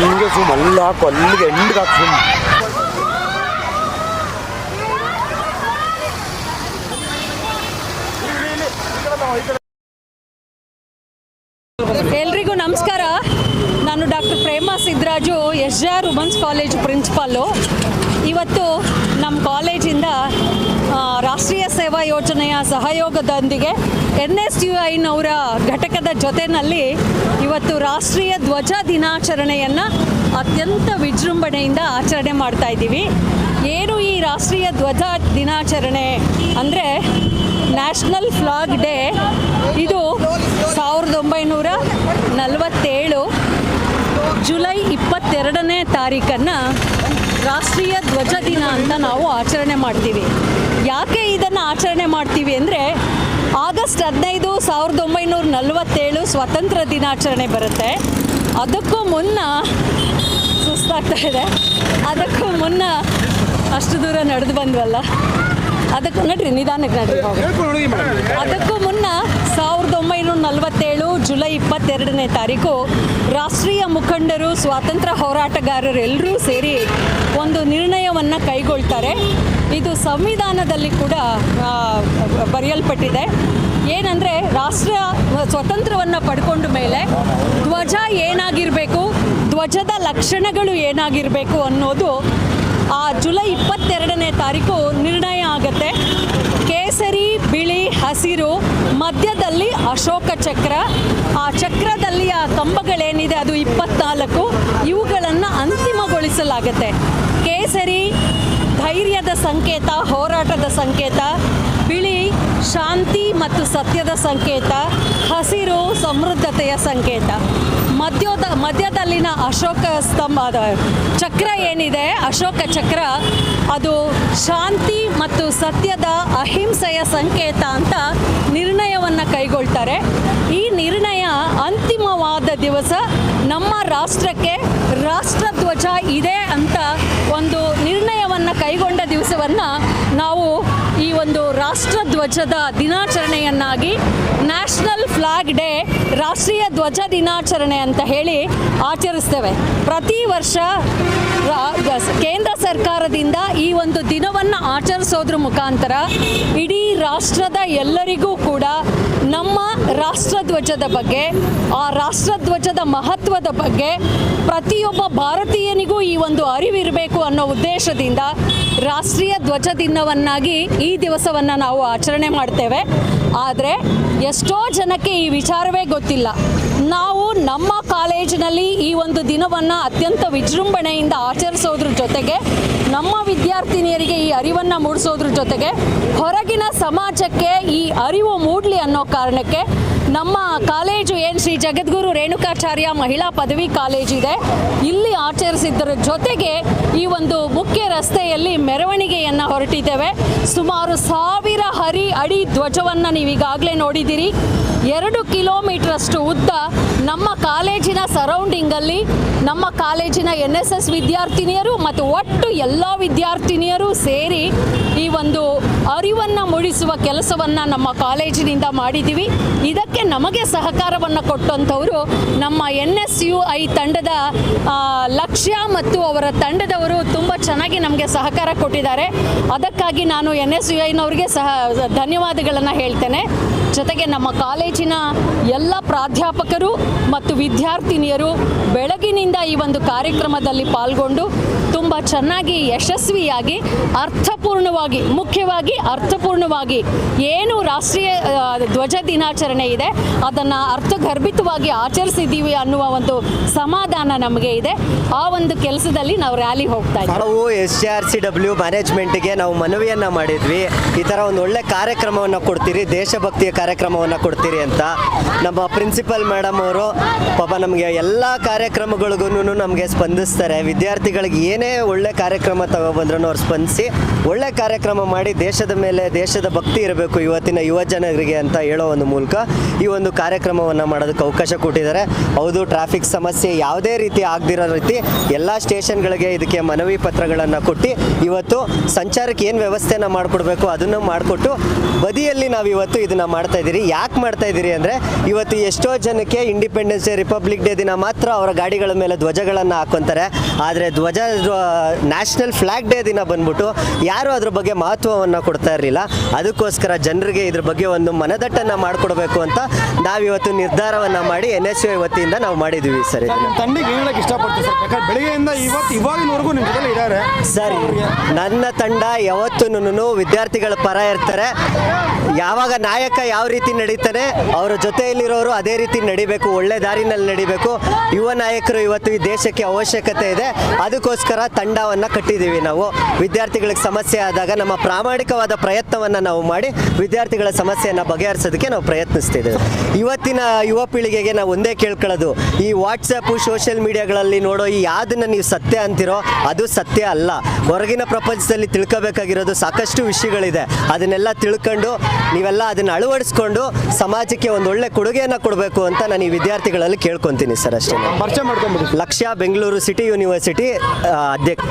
ಹಿಂಗೆ ಎಲ್ರಿಗೂ ನಮಸ್ಕಾರ. ನಾನು doctor Prema Siddaraju S R women's college principal. ಇವತ್ತು ನಮ್ಮ ಕಾಲೇಜಿಂದ ರಾಷ್ಟ್ರೀಯ ಸೇವಾ ಯೋಜನೆಯ ಸಹಯೋಗದೊಂದಿಗೆ ಎನ್ ಎಸ್ ಯು ಐನವರ ಘಟಕದ ಜೊತೆಯಲ್ಲಿ ಇವತ್ತು ರಾಷ್ಟ್ರೀಯ ಧ್ವಜ ದಿನಾಚರಣೆಯನ್ನು ಅತ್ಯಂತ ವಿಜೃಂಭಣೆಯಿಂದ ಆಚರಣೆ ಮಾಡ್ತಾ ಇದ್ದೀವಿ. ಏನು ಈ ರಾಷ್ಟ್ರೀಯ ಧ್ವಜ ದಿನಾಚರಣೆ ಅಂದರೆ ನ್ಯಾಷನಲ್ ಫ್ಲಾಗ್ ಡೇ ಇದು ಸಾವಿರದ ಒಂಬೈನೂರ ನಲವತ್ತೇಳು ಜುಲೈ ಇಪ್ಪತ್ತೆರಡನೇ ತಾರೀಕನ್ನು ರಾಷ್ಟ್ರೀಯ ಧ್ವಜ ದಿನ ಅಂತ ನಾವು ಆಚರಣೆ ಮಾಡ್ತೀವಿ. ಯಾಕೆ ಇದನ್ನು ಆಚರಣೆ ಮಾಡ್ತೀವಿ ಅಂದರೆ ಆಗಸ್ಟ್ ಹದಿನೈದು ಸಾವಿರದ ಒಂಬೈನೂರ ನಲವತ್ತೇಳು ಸ್ವಾತಂತ್ರ್ಯ ದಿನಾಚರಣೆ ಬರುತ್ತೆ. ಅದಕ್ಕೂ ಮುನ್ನ, ಸುಸ್ತಾಗ್ತಾ ಇದೆ. ಅದಕ್ಕೂ ಮುನ್ನ ಅಷ್ಟು ದೂರ ನಡೆದು ಬಂದ್ವಲ್ಲ. ಅದಕ್ಕೆ ನಡ್ರಿ ನಿಧಾನಕ್ಕೆ ನಡ್ರಿ ಹೋಗಿ. ಅದಕ್ಕೂ ಮುನ್ನ ಸಾವಿರದ ಒಂಬೈನೂರ ನಲವತ್ತೇಳು ಜುಲೈ ಇಪ್ಪತ್ತೆರಡನೇ ತಾರೀಕು ರಾಷ್ಟ್ರೀಯ ಮುಖಂಡರು ಸ್ವಾತಂತ್ರ್ಯ ಹೋರಾಟಗಾರರೆಲ್ಲರೂ ಸೇರಿ ಒಂದು ನಿರ್ಣಯವನ್ನು ಕೈಗೊಳ್ತಾರೆ. ಇದು ಸಂವಿಧಾನದಲ್ಲಿ ಕೂಡ ಬರೆಯಲ್ಪಟ್ಟಿದೆ. ಏನಂದರೆ ರಾಷ್ಟ್ರ ಸ್ವತಂತ್ರವನ್ನು ಪಡ್ಕೊಂಡ ಮೇಲೆ ಧ್ವಜ ಏನಾಗಿರಬೇಕು ಧ್ವಜದ ಲಕ್ಷಣಗಳು ಏನಾಗಿರಬೇಕು ಅನ್ನೋದು ಆ ಜುಲೈ ಇಪ್ಪತ್ತೆರಡನೇ ತಾರೀಕು ನಿರ್ಣಯ ಆಗುತ್ತೆ. ಕೇಸರಿ, ಬಿಳಿ, ಹಸಿರು, ಮಧ್ಯದಲ್ಲಿ ಅಶೋಕ ಚಕ್ರ. ಆ ಚಕ್ರದಲ್ಲಿ ಆ ಕಂಬಗಳೇನಿದೆ ಅದು ಇಪ್ಪತ್ನಾಲ್ಕು. ಇವುಗಳನ್ನು ಅಂತಿಮಗೊಳಿಸಲಾಗುತ್ತೆ. ಕೇಸರಿ, ಧೈರ್ಯದ ಸಂಕೇತ, ಹೋರಾಟದ ಸಂಕೇತ. ಬಿಳಿ ಶಾಂತಿ ಮತ್ತು ಸತ್ಯದ ಸಂಕೇತ, ಹಸಿರು ಸಮೃದ್ಧತೆಯ ಸಂಕೇತ. ಮಧ್ಯದ ಮಧ್ಯದಲ್ಲಿನ ಅಶೋಕ ಸ್ತಂಭ, ಅದು ಚಕ್ರ ಏನಿದೆ, ಅಶೋಕ ಚಕ್ರ, ಅದು ಶಾಂತಿ ಮತ್ತು ಸತ್ಯದ ಅಹಿಂಸೆಯ ಸಂಕೇತ ಅಂತ ನಿರ್ಣಯವನ್ನು ಕೈಗೊಳ್ತಾರೆ. ಈ ನಿರ್ಣಯ ಅಂತಿಮವಾದ ದಿವಸ ನಮ್ಮ ರಾಷ್ಟ್ರಕ್ಕೆ ರಾಷ್ಟ್ರಧ್ವಜ ಇದೆ ಅಂತ ಒಂದು ನಿರ್ಣಯವನ್ನು ಕೈಗೊಂಡ ದಿವಸವನ್ನು ರಾಷ್ಟ್ರಧ್ವಜದ ದಿನಾಚರಣೆಯನ್ನಾಗಿ ನ್ಯಾಷನಲ್ ಫ್ಲಾಗ್ ಡೇ ರಾಷ್ಟ್ರೀಯ ಧ್ವಜ ದಿನಾಚರಣೆ ಅಂತ ಹೇಳಿ ಆಚರಿಸ್ತೇವೆ. ಪ್ರತಿ ವರ್ಷ ಕೇಂದ್ರ ಸರ್ಕಾರದಿಂದ ಈ ಒಂದು ದಿನವನ್ನು ಆಚರಿಸೋದ್ರ ಮುಖಾಂತರ ಇಡೀ ರಾಷ್ಟ್ರದ ಎಲ್ಲರಿಗೂ ಕೂಡ ನಮ್ಮ ರಾಷ್ಟ್ರಧ್ವಜದ ಬಗ್ಗೆ, ಆ ರಾಷ್ಟ್ರಧ್ವಜದ ಮಹತ್ವದ ಬಗ್ಗೆ ಪ್ರತಿಯೊಬ್ಬ ಭಾರತೀಯನಿಗೂ ಈ ಒಂದು ಅರಿವಿರಬೇಕು ಅನ್ನೋ ಉದ್ದೇಶದಿಂದ ರಾಷ್ಟ್ರೀಯ ಧ್ವಜ ದಿನವನ್ನಾಗಿ ಈ ದಿವಸವನ್ನು ನಾವು ಆಚರಣೆ ಮಾಡ್ತೇವೆ. ಆದರೆ ಎಷ್ಟೋ ಜನಕ್ಕೆ ಈ ವಿಚಾರವೇ ಗೊತ್ತಿಲ್ಲ. ನಾವು ನಮ್ಮ ಕಾಲೇಜಿನಲ್ಲಿ ಈ ಒಂದು ದಿನವನ್ನು ಅತ್ಯಂತ ವಿಜೃಂಭಣೆಯಿಂದ ಆಚರಿಸೋದ್ರ ಜೊತೆಗೆ ನಮ್ಮ ವಿದ್ಯಾರ್ಥಿನಿಯರಿಗೆ ಈ ಅರಿವನ್ನು ಮೂಡಿಸೋದ್ರ ಜೊತೆಗೆ ಹೊರಗಿನ ಸಮಾಜಕ್ಕೆ ಈ ಅರಿವು ಮೂಡಲಿ ಅನ್ನೋ ಕಾರಣಕ್ಕೆ ನಮ್ಮ ಕಾಲೇಜು ಏನು ಶ್ರೀ ಜಗದ್ಗುರು ರೇಣುಕಾಚಾರ್ಯ ಮಹಿಳಾ ಪದವಿ ಕಾಲೇಜಿದೆ ಇಲ್ಲಿ ಆಚರಿಸಿದ್ದರ ಜೊತೆಗೆ ಈ ಒಂದು ಮುಖ್ಯ ರಸ್ತೆಯಲ್ಲಿ ಮೆರವಣಿಗೆಯನ್ನು ಹೊರಟಿದ್ದೇವೆ. ಸುಮಾರು ಸಾವಿರ ಹರಿ ಅಡಿ ಧ್ವಜವನ್ನು ನೀವು ಈಗಾಗಲೇ ನೋಡಿದ್ದೀರಿ. ಎರಡು ಕಿಲೋಮೀಟ್ರಷ್ಟು ಉದ್ದ ನಮ್ಮ ಕಾಲೇಜಿನ ಸರೌಂಡಿಂಗಲ್ಲಿ ನಮ್ಮ ಕಾಲೇಜಿನ ಎನ್ ಎಸ್ ಎಸ್ ವಿದ್ಯಾರ್ಥಿನಿಯರು ಮತ್ತು ಒಟ್ಟು ಎಲ್ಲ ವಿದ್ಯಾರ್ಥಿನಿಯರು ಸೇರಿ ಈ ಒಂದು ಅರಿವನ್ನು ಮೂಡಿಸುವ ಕೆಲಸವನ್ನು ನಮ್ಮ ಕಾಲೇಜಿನಿಂದ ಮಾಡಿದ್ದೀವಿ. ಇದಕ್ಕೆ ನಮಗೆ ಸಹಕಾರವನ್ನು ಕೊಟ್ಟಂಥವರು ನಮ್ಮ ಎನ್ ಎಸ್ ಯು ಐ ತಂಡದ ಲಕ್ಷ್ಯ ಮತ್ತು ಅವರ ತಂಡದವರು ತುಂಬ ಚೆನ್ನಾಗಿ ನಮಗೆ ಸಹಕಾರ ಕೊಟ್ಟಿದ್ದಾರೆ. ಅದಕ್ಕಾಗಿ ನಾನು ಎನ್ ಎಸ್ ಯು ಐನವ್ರಿಗೆ ಸಹ ಧನ್ಯವಾದಗಳನ್ನು ಹೇಳ್ತೇನೆ. ಜೊತೆಗೆ ನಮ್ಮ ಕಾಲೇಜಿನ ಎಲ್ಲ ಪ್ರಾಧ್ಯಾಪಕರು ಮತ್ತು ವಿದ್ಯಾರ್ಥಿನಿಯರು ಬೆಳಗಿನಿಂದ ಈ ಒಂದು ಕಾರ್ಯಕ್ರಮದಲ್ಲಿ ಪಾಲ್ಗೊಂಡು ತುಂಬ ಚೆನ್ನಾಗಿ, ಯಶಸ್ವಿಯಾಗಿ, ಅರ್ಥಪೂರ್ಣವಾಗಿ, ಮುಖ್ಯವಾಗಿ ಅರ್ಥಪೂರ್ಣವಾಗಿ ಏನು ರಾಷ್ಟ್ರೀಯ ಧ್ವಜ ದಿನಾಚರಣೆ ಇದೆ, ಅದನ್ನು ಅರ್ಥಗರ್ಭಿತವಾಗಿ ಆಚರಿಸಿದ್ದೀವಿ ಅನ್ನುವ ಒಂದು ಸಮಾಧಾನ ನಮಗೆ ಇದೆ. ಆ ಒಂದು ಕೆಲಸದಲ್ಲಿ ನಾವು ರ್ಯಾಲಿ ಹೋಗ್ತಾ ಇದ್ದೀವಿ ನಾವು S J R C W ಮ್ಯಾನೇಜ್ಮೆಂಟ್ಗೆ ನಾವು ಮನವಿಯನ್ನು ಮಾಡಿದ್ವಿ. ಈ ಥರ ಒಂದು ಒಳ್ಳೆ ಕಾರ್ಯಕ್ರಮವನ್ನು ಕೊಡ್ತೀರಿ, ದೇಶಭಕ್ತಿಯ ಕಾರ್ಯಕ್ರಮವನ್ನು ಕೊಡ್ತೀರಿ ಅಂತ. ನಮ್ಮ ಪ್ರಿನ್ಸಿಪಲ್ ಮೇಡಮ್ ಅವರು ಪಾಪ ನಮಗೆ ಎಲ್ಲ ಕಾರ್ಯಕ್ರಮಗಳಿಗೂ ನಮಗೆ ಸ್ಪಂದಿಸ್ತಾರೆ. ವಿದ್ಯಾರ್ಥಿಗಳಿಗೆ ಏನೇ ಒಳ್ಳೆ ಕಾರ್ಯಕ್ರಮ ತಗೊಬಂದ್ರೂ ಅವ್ರು ಸ್ಪಂದಿಸಿ, ಒಳ್ಳೆ ಕಾರ್ಯಕ್ರಮ ಮಾಡಿ ದೇಶದ ಮೇಲೆ ದೇಶದ ಭಕ್ತಿ ಇರಬೇಕು ಇವತ್ತಿನ ಯುವ ಜನರಿಗೆ ಅಂತ ಹೇಳೋ ಒಂದು ಮೂಲಕ ಈ ಒಂದು ಕಾರ್ಯಕ್ರಮವನ್ನು ಮಾಡೋದಕ್ಕೆ ಅವಕಾಶ ಕೊಟ್ಟಿದ್ದಾರೆ. ಹೌದು ಟ್ರಾಫಿಕ್ ಸಮಸ್ಯೆ ಯಾವುದೇ ರೀತಿ ಆಗದಿರೋ ರೀತಿ ಎಲ್ಲ ಸ್ಟೇಷನ್ಗಳಿಗೆ ಇದಕ್ಕೆ ಮನವಿ ಪತ್ರಗಳನ್ನು ಕೊಟ್ಟು ಇವತ್ತು ಸಂಚಾರಕ್ಕೆ ಏನು ವ್ಯವಸ್ಥೆನ ಮಾಡಿಕೊಡ್ಬೇಕು ಅದನ್ನು ಮಾಡಿಕೊಟ್ಟು ಬದಿಯಲ್ಲಿ ನಾವು ಇವತ್ತು ಇದನ್ನು ಮಾಡ್ತಾ ಮಾಡ್ತಾ ಇದ್ದೀರಿ. ಯಾಕೆ ಮಾಡ್ತಾ ಇದ್ದೀರಿ ಅಂದರೆ ಇವತ್ತು ಎಷ್ಟೋ ಜನಕ್ಕೆ ಇಂಡಿಪೆಂಡೆನ್ಸ್ ಡೇ ರಿಪಬ್ಲಿಕ್ ಡೇ ದಿನ ಮಾತ್ರ ಅವರ ಗಾಡಿಗಳ ಮೇಲೆ ಧ್ವಜಗಳನ್ನು ಹಾಕೊತಾರೆ. ಆದರೆ ಧ್ವಜ ನ್ಯಾಷನಲ್ ಫ್ಲ್ಯಾಗ್ ಡೇ ದಿನ ಬಂದ್ಬಿಟ್ಟು ಯಾರು ಅದ್ರ ಬಗ್ಗೆ ಮಹತ್ವವನ್ನು ಕೊಡ್ತಾ ಇರಲಿಲ್ಲ ಅದಕ್ಕೋಸ್ಕರ ಜನರಿಗೆ ಇದ್ರ ಬಗ್ಗೆ ಒಂದು ಮನದಟ್ಟನ್ನು ಮಾಡಿಕೊಡ್ಬೇಕು ಅಂತ ನಾವಿವತ್ತು ನಿರ್ಧಾರವನ್ನು ಮಾಡಿ ಎನ್ ಎಸ್ ಯು ವತಿಯಿಂದ ನಾವು ಮಾಡಿದ್ವಿ ಸರ್ ತಂಡಕ್ಕೆ ಹೇಳಕ್ಕೆ ಇಷ್ಟಪಡ್ತೀವಿ ಸರ್. ಯಾಕಂದ್ರೆ ಬೆಳಿಗ್ಗೆಯಿಂದ ಇವತ್ತು ಇವಾಗಿನವರೆಗೂ ನಿಮ್ಮ ಜೊತೆ ಇದ್ದಾರೆ. ಸರ್ ನನ್ನ ತಂಡ ಯಾವತ್ತೂ ವಿದ್ಯಾರ್ಥಿಗಳ ಪರ ಇರ್ತಾರೆ. ಯಾವಾಗ ನಾಯಕ ಯಾವ ರೀತಿ ನಡೀತಾನೆ ಅವರ ಜೊತೆಯಲ್ಲಿರೋರು ಅದೇ ರೀತಿ ನಡಿಬೇಕು ಒಳ್ಳೆ ದಾರಿನಲ್ಲಿ ನಡಿಬೇಕು. ಯುವ ನಾಯಕರು ಇವತ್ತು ಈ ದೇಶಕ್ಕೆ ಅವಶ್ಯಕತೆ ಇದೆ. ಅದಕ್ಕೋಸ್ಕರ ತಂಡವನ್ನು ಕಟ್ಟಿದ್ದೀವಿ ನಾವು. ವಿದ್ಯಾರ್ಥಿಗಳಿಗೆ ಸಮಸ್ಯೆ ಆದಾಗ ನಮ್ಮ ಪ್ರಾಮಾಣಿಕವಾದ ಪ್ರಯತ್ನವನ್ನು ನಾವು ಮಾಡಿ ವಿದ್ಯಾರ್ಥಿಗಳ ಸಮಸ್ಯೆಯನ್ನು ಬಗೆಹರಿಸೋದಕ್ಕೆ ನಾವು ಪ್ರಯತ್ನಿಸ್ತಿದ್ದೇವೆ. ಇವತ್ತಿನ ಯುವ ಪೀಳಿಗೆಗೆ ನಾವು ಒಂದೇ ಕೇಳ್ಕೊಳ್ಳೋದು ಈ ವಾಟ್ಸಪ್ಪು ಸೋಷಿಯಲ್ ಮೀಡಿಯಾಗಳಲ್ಲಿ ನೋಡೋ ಈ ಯಾವ್ದನ್ನ ನೀವು ಸತ್ಯ ಅಂತಿರೋ ಅದು ಸತ್ಯ ಅಲ್ಲ. ಹೊರಗಿನ ಪ್ರಪಂಚದಲ್ಲಿ ತಿಳ್ಕೋಬೇಕಾಗಿರೋದು ಸಾಕಷ್ಟು ವಿಷಯಗಳಿದೆ. ಅದನ್ನೆಲ್ಲ ತಿಳ್ಕೊಂಡು ನೀವೆಲ್ಲ ಅದನ್ನು ಅಳವಡಿಸ್ಕೊಂಡು ಸಮಾಜಕ್ಕೆ ಒಂದು ಒಳ್ಳೆ ಕೊಡುಗೆಯನ್ನು ಕೊಡಬೇಕು ಅಂತ ನಾನು ಈ ವಿದ್ಯಾರ್ಥಿಗಳಲ್ಲಿ ಕೇಳ್ಕೊತೀನಿ ಸರ್ ಅಷ್ಟೇ. ಪರಿಚಯ ಮಾಡ್ಕೊಂಬಿಡಿ ಲಕ್ಷ್ಯ ಬೆಂಗಳೂರು ಸಿಟಿ ಯೂನಿವರ್ಸಿಟಿ ಆ, ಅಧ್ಯಕ್ಷ